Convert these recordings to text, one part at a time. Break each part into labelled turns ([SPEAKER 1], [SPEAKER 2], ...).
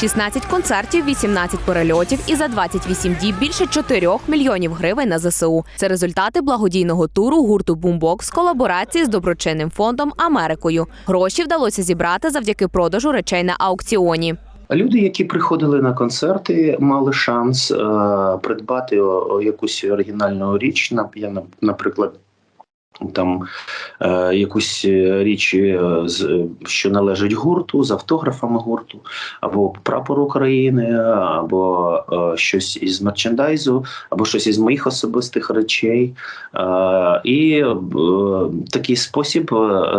[SPEAKER 1] 16 концертів, 18 перельотів і за 28 діб більше 4 мільйонів гривень на ЗСУ. Це результати благодійного туру гурту Бумбокс в колаборації з доброчинним фондом Америкою. Гроші вдалося зібрати завдяки продажу речей на аукціоні.
[SPEAKER 2] Люди, які приходили на концерти, мали шанс е, придбати якусь оригінальну річ. Я, наприклад, там е, якусь е, річ, е, з, е, що належить гурту, з автографами гурту, або прапор України, або е, щось із мерчендайзу, або щось із моїх особистих речей. Е, і е, такий спосіб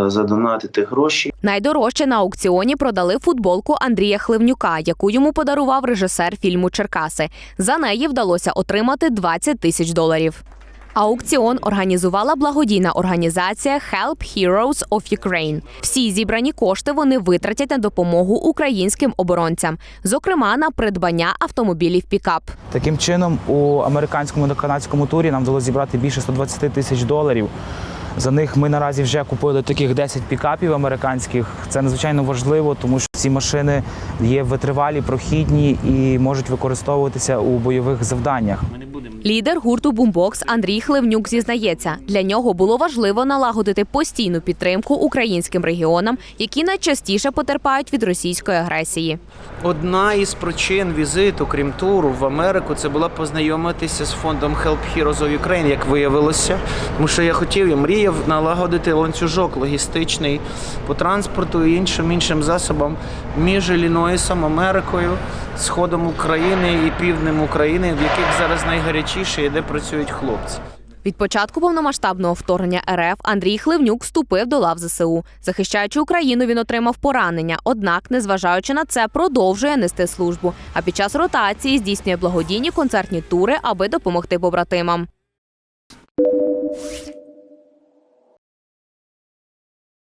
[SPEAKER 2] задонатити гроші
[SPEAKER 1] Найдорожче на аукціоні продали футболку Андрія Хливнюка, яку йому подарував режисер фільму Черкаси. За неї вдалося отримати 20 тисяч доларів. Аукціон організувала благодійна організація Help Heroes of Ukraine. Всі зібрані кошти вони витратять на допомогу українським оборонцям, зокрема на придбання автомобілів пікап.
[SPEAKER 3] Таким чином, у американському та канадському турі нам вдалося зібрати більше 120 тисяч доларів. За них ми наразі вже купили таких 10 пікапів американських. Це надзвичайно важливо, тому що ці машини є витривалі, прохідні і можуть використовуватися у бойових завданнях.
[SPEAKER 1] Лідер гурту Бумбокс Андрій Хливнюк зізнається, для нього було важливо налагодити постійну підтримку українським регіонам, які найчастіше потерпають від російської агресії.
[SPEAKER 4] Одна із причин візиту, крім туру в Америку, це була познайомитися з фондом Help Heroes of Ukraine, як виявилося. Тому що я хотів, я мріяв налагодити ланцюжок логістичний по транспорту і іншим іншим засобам між Іллінойсом, Америкою, сходом України і півднем України, в яких зараз найгарячіше і де працюють хлопці.
[SPEAKER 1] Від початку повномасштабного вторгнення РФ Андрій Хливнюк вступив до лав ЗСУ. Захищаючи Україну, він отримав поранення. Однак, незважаючи на це, продовжує нести службу. А під час ротації здійснює благодійні концертні тури, аби допомогти побратимам.